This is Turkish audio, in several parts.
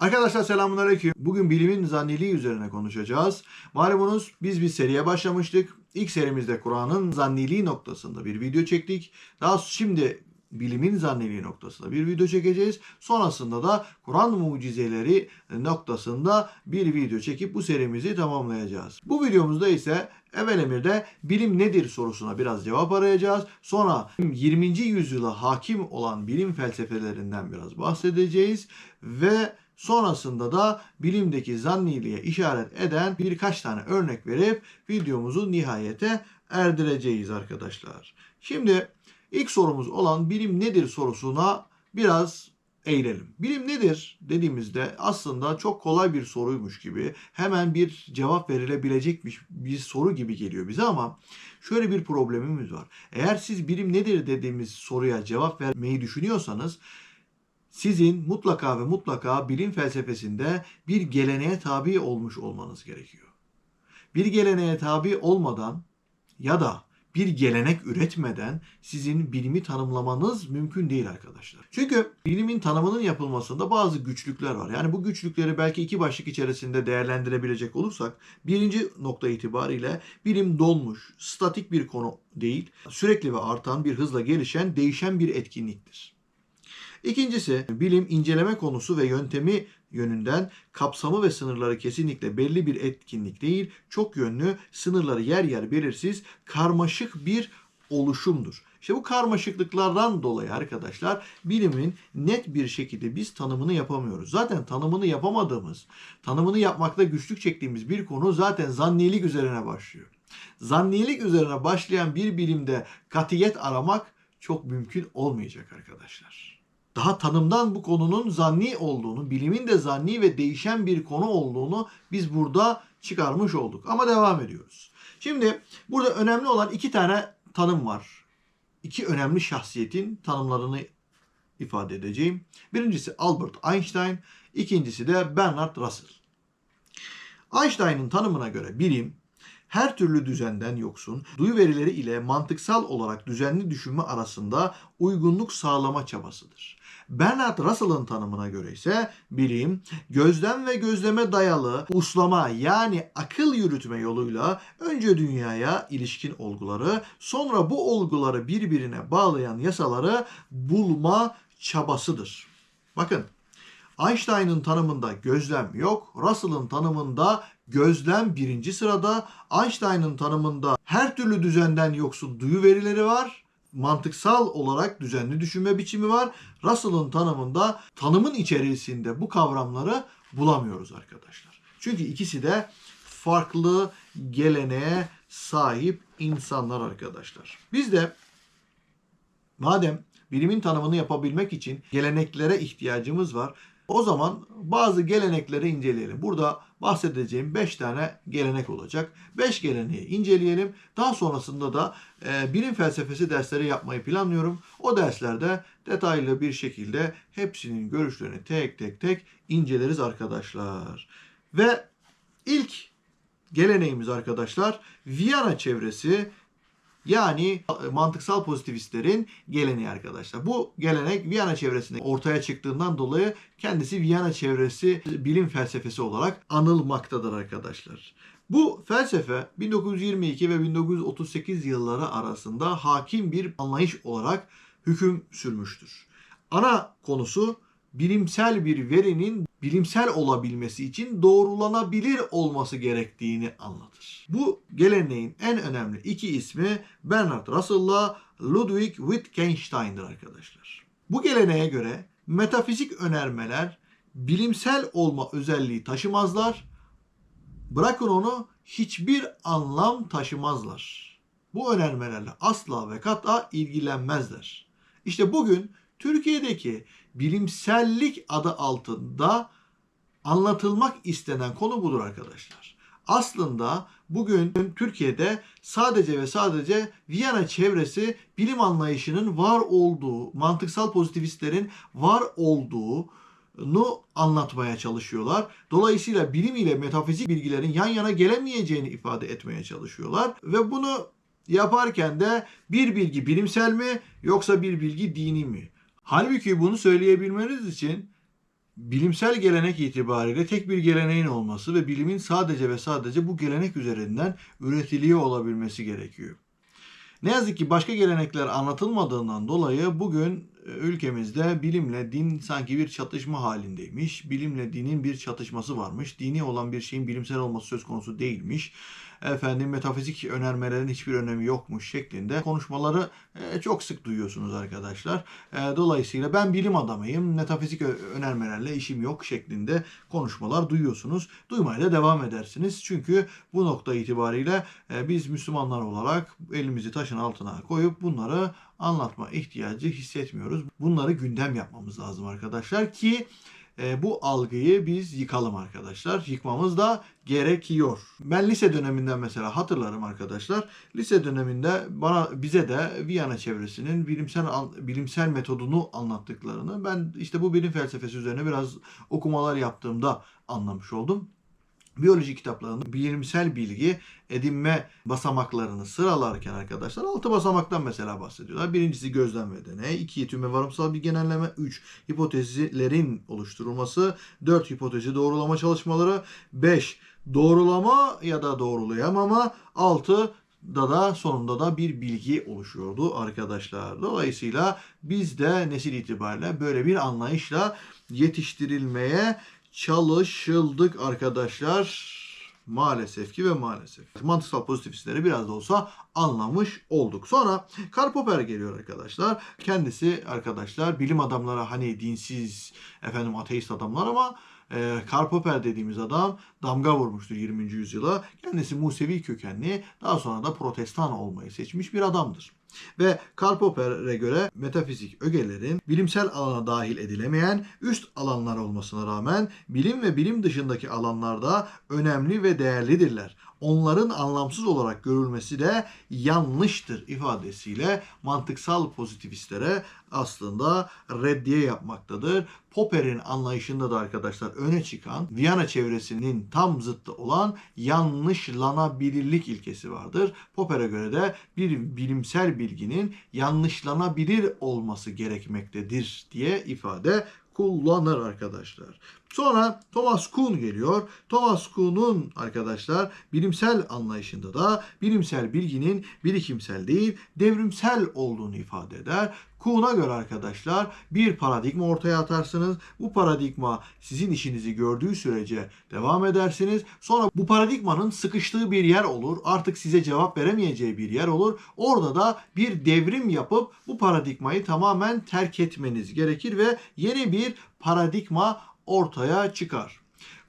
Arkadaşlar selamünaleyküm. Bugün bilimin zanniliği üzerine konuşacağız. Malumunuz biz bir seriye başlamıştık. İlk serimizde Kur'an'ın zanniliği noktasında bir video çektik. Daha şimdi bilimin zanniliği noktasında bir video çekeceğiz. Sonrasında da Kur'an mucizeleri noktasında bir video çekip bu serimizi tamamlayacağız. Bu videomuzda ise evvel emirde bilim nedir sorusuna biraz cevap arayacağız. Sonra 20. yüzyıla hakim olan bilim felsefelerinden biraz bahsedeceğiz ve sonrasında da bilimdeki zanniliğe işaret eden birkaç tane örnek verip videomuzu nihayete erdireceğiz arkadaşlar. Şimdi ilk sorumuz olan bilim nedir sorusuna biraz eğilelim. Bilim nedir dediğimizde aslında çok kolay bir soruymuş gibi hemen bir cevap verilebilecekmiş bir soru gibi geliyor bize ama şöyle bir problemimiz var. Eğer siz bilim nedir dediğimiz soruya cevap vermeyi düşünüyorsanız sizin mutlaka ve mutlaka bilim felsefesinde bir geleneğe tabi olmuş olmanız gerekiyor. Bir geleneğe tabi olmadan ya da bir gelenek üretmeden sizin bilimi tanımlamanız mümkün değil arkadaşlar. Çünkü bilimin tanımının yapılmasında bazı güçlükler var. Yani bu güçlükleri belki iki başlık içerisinde değerlendirebilecek olursak birinci nokta itibariyle bilim donmuş, statik bir konu değil, sürekli ve artan bir hızla gelişen, değişen bir etkinliktir. İkincisi bilim inceleme konusu ve yöntemi yönünden kapsamı ve sınırları kesinlikle belli bir etkinlik değil, çok yönlü, sınırları yer yer belirsiz, karmaşık bir oluşumdur. İşte bu karmaşıklıklardan dolayı arkadaşlar bilimin net bir şekilde biz tanımını yapamıyoruz. Zaten tanımını yapamadığımız, tanımını yapmakta güçlük çektiğimiz bir konu zaten zannilik üzerine başlıyor. Zannilik üzerine başlayan bir bilimde katiyet aramak çok mümkün olmayacak arkadaşlar daha tanımdan bu konunun zanni olduğunu, bilimin de zanni ve değişen bir konu olduğunu biz burada çıkarmış olduk. Ama devam ediyoruz. Şimdi burada önemli olan iki tane tanım var. İki önemli şahsiyetin tanımlarını ifade edeceğim. Birincisi Albert Einstein, ikincisi de Bernard Russell. Einstein'ın tanımına göre bilim her türlü düzenden yoksun, duyu verileri ile mantıksal olarak düzenli düşünme arasında uygunluk sağlama çabasıdır. Bernard Russell'ın tanımına göre ise bilim gözlem ve gözleme dayalı uslama yani akıl yürütme yoluyla önce dünyaya ilişkin olguları sonra bu olguları birbirine bağlayan yasaları bulma çabasıdır. Bakın Einstein'ın tanımında gözlem yok. Russell'ın tanımında gözlem birinci sırada. Einstein'ın tanımında her türlü düzenden yoksun duyu verileri var. Mantıksal olarak düzenli düşünme biçimi var. Russell'ın tanımında tanımın içerisinde bu kavramları bulamıyoruz arkadaşlar. Çünkü ikisi de farklı geleneğe sahip insanlar arkadaşlar. Biz de madem bilimin tanımını yapabilmek için geleneklere ihtiyacımız var. O zaman bazı gelenekleri inceleyelim. Burada bahsedeceğim 5 tane gelenek olacak. 5 geleneği inceleyelim. Daha sonrasında da e, bilim felsefesi dersleri yapmayı planlıyorum. O derslerde detaylı bir şekilde hepsinin görüşlerini tek tek tek inceleriz arkadaşlar. Ve ilk geleneğimiz arkadaşlar Viyana çevresi yani mantıksal pozitivistlerin geleneği arkadaşlar. Bu gelenek Viyana çevresinde ortaya çıktığından dolayı kendisi Viyana çevresi bilim felsefesi olarak anılmaktadır arkadaşlar. Bu felsefe 1922 ve 1938 yılları arasında hakim bir anlayış olarak hüküm sürmüştür. Ana konusu bilimsel bir verinin bilimsel olabilmesi için doğrulanabilir olması gerektiğini anlatır. Bu geleneğin en önemli iki ismi Bernard Russell'la Ludwig Wittgenstein'dir arkadaşlar. Bu geleneğe göre metafizik önermeler bilimsel olma özelliği taşımazlar. Bırakın onu hiçbir anlam taşımazlar. Bu önermelerle asla ve kata ilgilenmezler. İşte bugün Türkiye'deki bilimsellik adı altında anlatılmak istenen konu budur arkadaşlar. Aslında bugün Türkiye'de sadece ve sadece Viyana çevresi bilim anlayışının var olduğu, mantıksal pozitivistlerin var olduğunu anlatmaya çalışıyorlar. Dolayısıyla bilim ile metafizik bilgilerin yan yana gelemeyeceğini ifade etmeye çalışıyorlar ve bunu yaparken de bir bilgi bilimsel mi yoksa bir bilgi dini mi? Halbuki bunu söyleyebilmeniz için bilimsel gelenek itibariyle tek bir geleneğin olması ve bilimin sadece ve sadece bu gelenek üzerinden üretiliyor olabilmesi gerekiyor. Ne yazık ki başka gelenekler anlatılmadığından dolayı bugün e, ülkemizde bilimle din sanki bir çatışma halindeymiş. Bilimle dinin bir çatışması varmış. Dini olan bir şeyin bilimsel olması söz konusu değilmiş. Efendim metafizik önermelerin hiçbir önemi yokmuş şeklinde konuşmaları e, çok sık duyuyorsunuz arkadaşlar. E, Dolayısıyla ben bilim adamıyım, metafizik önermelerle işim yok şeklinde konuşmalar duyuyorsunuz. Duymaya da devam edersiniz. Çünkü bu nokta itibariyle e, biz Müslümanlar olarak elimizi taşın altına koyup bunları anlatma ihtiyacı hissetmiyoruz. Bunları gündem yapmamız lazım arkadaşlar ki e, bu algıyı biz yıkalım arkadaşlar. Yıkmamız da gerekiyor. Ben lise döneminden mesela hatırlarım arkadaşlar. Lise döneminde bana bize de Viyana çevresinin bilimsel bilimsel metodunu anlattıklarını ben işte bu bilim felsefesi üzerine biraz okumalar yaptığımda anlamış oldum biyoloji kitaplarında bilimsel bilgi edinme basamaklarını sıralarken arkadaşlar altı basamaktan mesela bahsediyorlar. Birincisi gözlem ve deney, iki tüme varımsal bir genelleme, üç hipotezlerin oluşturulması, dört hipotezi doğrulama çalışmaları, beş doğrulama ya da doğrulayamama, altı da da sonunda da bir bilgi oluşuyordu arkadaşlar. Dolayısıyla biz de nesil itibariyle böyle bir anlayışla yetiştirilmeye çalışıldık arkadaşlar. Maalesef ki ve maalesef. Mantıksal pozitifistleri biraz da olsa anlamış olduk. Sonra Karl Popper geliyor arkadaşlar. Kendisi arkadaşlar bilim adamları hani dinsiz efendim ateist adamlar ama e, Karl Popper dediğimiz adam damga vurmuştur 20. yüzyıla. Kendisi Musevi kökenli daha sonra da protestan olmayı seçmiş bir adamdır. Ve Karl Popper'e göre metafizik ögelerin bilimsel alana dahil edilemeyen üst alanlar olmasına rağmen bilim ve bilim dışındaki alanlarda önemli ve değerlidirler. Onların anlamsız olarak görülmesi de yanlıştır ifadesiyle mantıksal pozitivistlere aslında reddiye yapmaktadır. Popper'in anlayışında da arkadaşlar öne çıkan Viyana çevresinin tam zıttı olan yanlışlanabilirlik ilkesi vardır. Popper'e göre de bir bilimsel bilginin yanlışlanabilir olması gerekmektedir diye ifade kullanır arkadaşlar. Sonra Thomas Kuhn geliyor. Thomas Kuhn'un arkadaşlar bilimsel anlayışında da bilimsel bilginin birikimsel değil devrimsel olduğunu ifade eder. Kuhn'a göre arkadaşlar bir paradigma ortaya atarsınız. Bu paradigma sizin işinizi gördüğü sürece devam edersiniz. Sonra bu paradigmanın sıkıştığı bir yer olur. Artık size cevap veremeyeceği bir yer olur. Orada da bir devrim yapıp bu paradigmayı tamamen terk etmeniz gerekir ve yeni bir paradigma ortaya çıkar.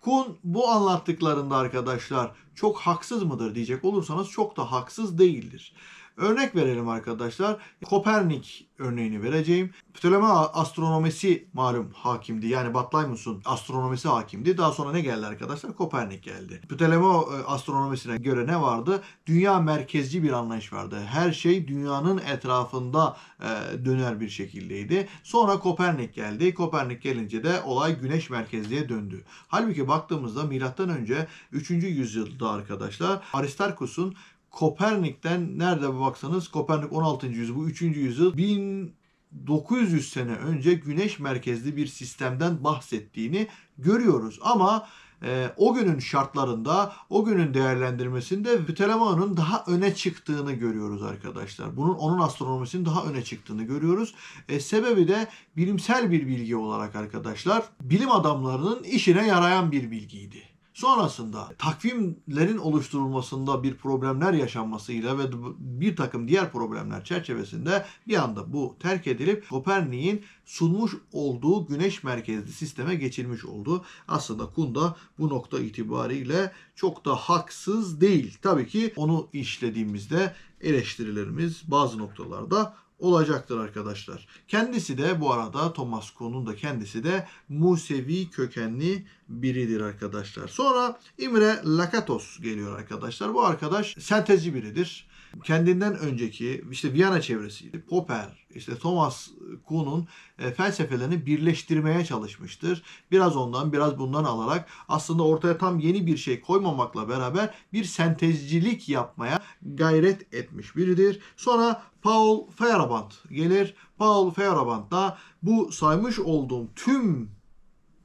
Kuhn bu anlattıklarında arkadaşlar çok haksız mıdır diyecek olursanız çok da haksız değildir. Örnek verelim arkadaşlar. Kopernik örneğini vereceğim. Ptolemy astronomisi malum hakimdi. Yani Batlaymus'un astronomisi hakimdi. Daha sonra ne geldi arkadaşlar? Kopernik geldi. Ptolemy e, astronomisine göre ne vardı? Dünya merkezci bir anlayış vardı. Her şey dünyanın etrafında e, döner bir şekildeydi. Sonra Kopernik geldi. Kopernik gelince de olay güneş merkezliğe döndü. Halbuki baktığımızda milattan önce 3. yüzyılda arkadaşlar Aristarkus'un Kopernik'ten nerede baksanız Kopernik 16. yüzyıl bu 3. yüzyıl 1900 sene önce güneş merkezli bir sistemden bahsettiğini görüyoruz. Ama e, o günün şartlarında, o günün değerlendirmesinde Ptolemai'nin daha öne çıktığını görüyoruz arkadaşlar. Bunun onun astronomisinin daha öne çıktığını görüyoruz. E, sebebi de bilimsel bir bilgi olarak arkadaşlar, bilim adamlarının işine yarayan bir bilgiydi. Sonrasında takvimlerin oluşturulmasında bir problemler yaşanmasıyla ve bir takım diğer problemler çerçevesinde bir anda bu terk edilip Kopernik'in sunmuş olduğu güneş merkezli sisteme geçilmiş oldu. Aslında Kunda bu nokta itibariyle çok da haksız değil. Tabii ki onu işlediğimizde eleştirilerimiz bazı noktalarda olacaktır arkadaşlar. Kendisi de bu arada Thomas Kuhn'un da kendisi de Musevi kökenli biridir arkadaşlar. Sonra Imre Lakatos geliyor arkadaşlar. Bu arkadaş sentezci biridir. Kendinden önceki işte Viyana çevresiydi. Popper, işte Thomas Kuhn'un e, felsefelerini birleştirmeye çalışmıştır. Biraz ondan biraz bundan alarak aslında ortaya tam yeni bir şey koymamakla beraber bir sentezcilik yapmaya gayret etmiş biridir. Sonra Paul Feyerabend gelir. Paul Feyerabend da bu saymış olduğum tüm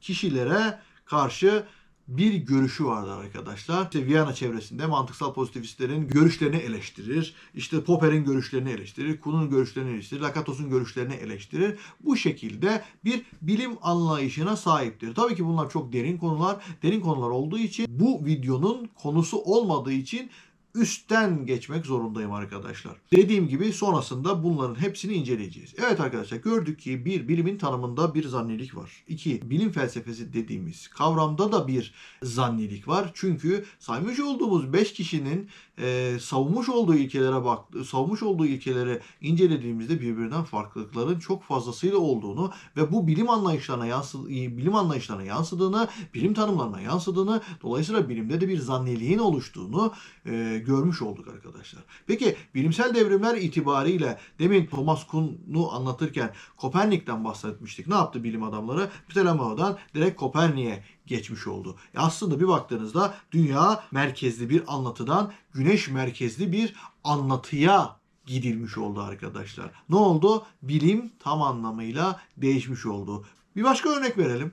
kişilere karşı bir görüşü vardır arkadaşlar. İşte Viyana çevresinde mantıksal pozitivistlerin görüşlerini eleştirir. İşte Popper'in görüşlerini eleştirir. Kuhn'un görüşlerini eleştirir. Lakatos'un görüşlerini eleştirir. Bu şekilde bir bilim anlayışına sahiptir. Tabii ki bunlar çok derin konular. Derin konular olduğu için bu videonun konusu olmadığı için üstten geçmek zorundayım arkadaşlar. Dediğim gibi sonrasında bunların hepsini inceleyeceğiz. Evet arkadaşlar gördük ki bir bilimin tanımında bir zannilik var. İki bilim felsefesi dediğimiz kavramda da bir zannilik var. Çünkü saymış olduğumuz 5 kişinin e, savunmuş olduğu ilkelere bak, savunmuş olduğu ilkeleri incelediğimizde birbirinden farklılıkların çok fazlasıyla olduğunu ve bu bilim anlayışlarına yansı, bilim anlayışlarına yansıdığını, bilim tanımlarına yansıdığını, dolayısıyla bilimde de bir zanniliğin oluştuğunu e, görmüş olduk arkadaşlar. Peki bilimsel devrimler itibariyle demin Thomas Kuhn'u anlatırken Kopernik'ten bahsetmiştik. Ne yaptı bilim adamları? Ptolemaios'dan direkt Kopernik'e geçmiş oldu. E aslında bir baktığınızda dünya merkezli bir anlatıdan güneş merkezli bir anlatıya gidilmiş oldu arkadaşlar. Ne oldu? Bilim tam anlamıyla değişmiş oldu. Bir başka örnek verelim.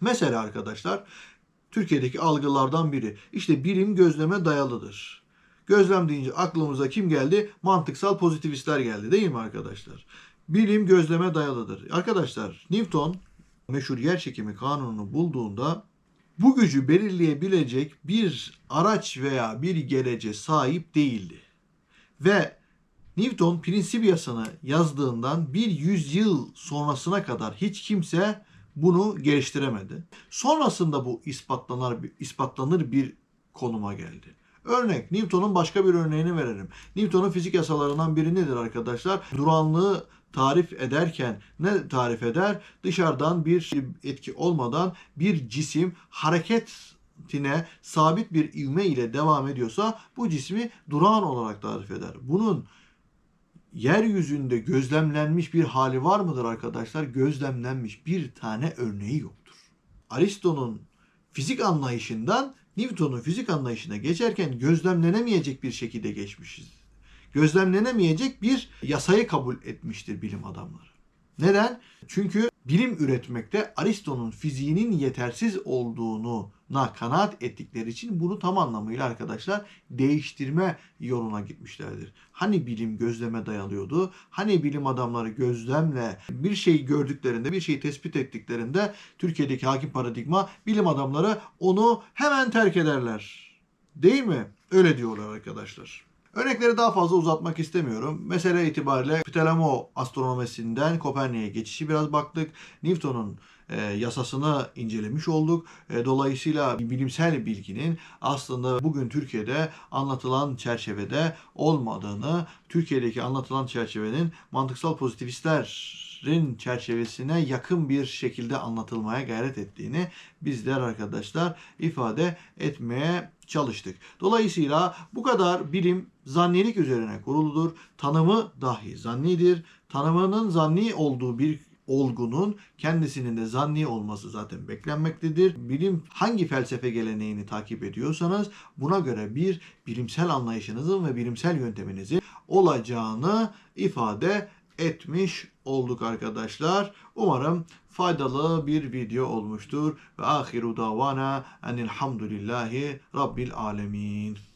Mesela arkadaşlar Türkiye'deki algılardan biri. İşte bilim gözleme dayalıdır. Gözlem deyince aklımıza kim geldi? Mantıksal pozitivistler geldi değil mi arkadaşlar? Bilim gözleme dayalıdır. Arkadaşlar Newton meşhur yer çekimi kanununu bulduğunda bu gücü belirleyebilecek bir araç veya bir gerece sahip değildi. Ve Newton Principia'sını yazdığından bir yüzyıl sonrasına kadar hiç kimse bunu geliştiremedi. Sonrasında bu ispatlanır, ispatlanır bir konuma geldi. Örnek Newton'un başka bir örneğini verelim. Newton'un fizik yasalarından biri nedir arkadaşlar? Duranlığı tarif ederken ne tarif eder? Dışarıdan bir etki olmadan bir cisim hareketine sabit bir ivme ile devam ediyorsa bu cismi durağan olarak tarif eder. Bunun yeryüzünde gözlemlenmiş bir hali var mıdır arkadaşlar? Gözlemlenmiş bir tane örneği yoktur. Aristo'nun fizik anlayışından Newton'un fizik anlayışına geçerken gözlemlenemeyecek bir şekilde geçmişiz. Gözlemlenemeyecek bir yasayı kabul etmiştir bilim adamları. Neden? Çünkü bilim üretmekte Aristo'nun fiziğinin yetersiz olduğunu na kanaat ettikleri için bunu tam anlamıyla arkadaşlar değiştirme yoluna gitmişlerdir. Hani bilim gözleme dayalıyordu? Hani bilim adamları gözlemle bir şey gördüklerinde, bir şeyi tespit ettiklerinde Türkiye'deki hakim paradigma bilim adamları onu hemen terk ederler. Değil mi? Öyle diyorlar arkadaşlar. Örnekleri daha fazla uzatmak istemiyorum. Mesele itibariyle Ptolemo astronomisinden Kopernik'e geçişi biraz baktık. Newton'un e, yasasını incelemiş olduk. E, dolayısıyla bilimsel bilginin aslında bugün Türkiye'de anlatılan çerçevede olmadığını, Türkiye'deki anlatılan çerçevenin mantıksal pozitivistlerin çerçevesine yakın bir şekilde anlatılmaya gayret ettiğini bizler arkadaşlar ifade etmeye çalıştık. Dolayısıyla bu kadar bilim zannilik üzerine kuruludur. Tanımı dahi zannidir. Tanımının zanni olduğu bir olgunun kendisinin de zanni olması zaten beklenmektedir. Bilim hangi felsefe geleneğini takip ediyorsanız buna göre bir bilimsel anlayışınızın ve bilimsel yönteminizin olacağını ifade etmiş olduk arkadaşlar. Umarım faydalı bir video olmuştur. Ve ahiru davana enilhamdülillahi rabbil alemin.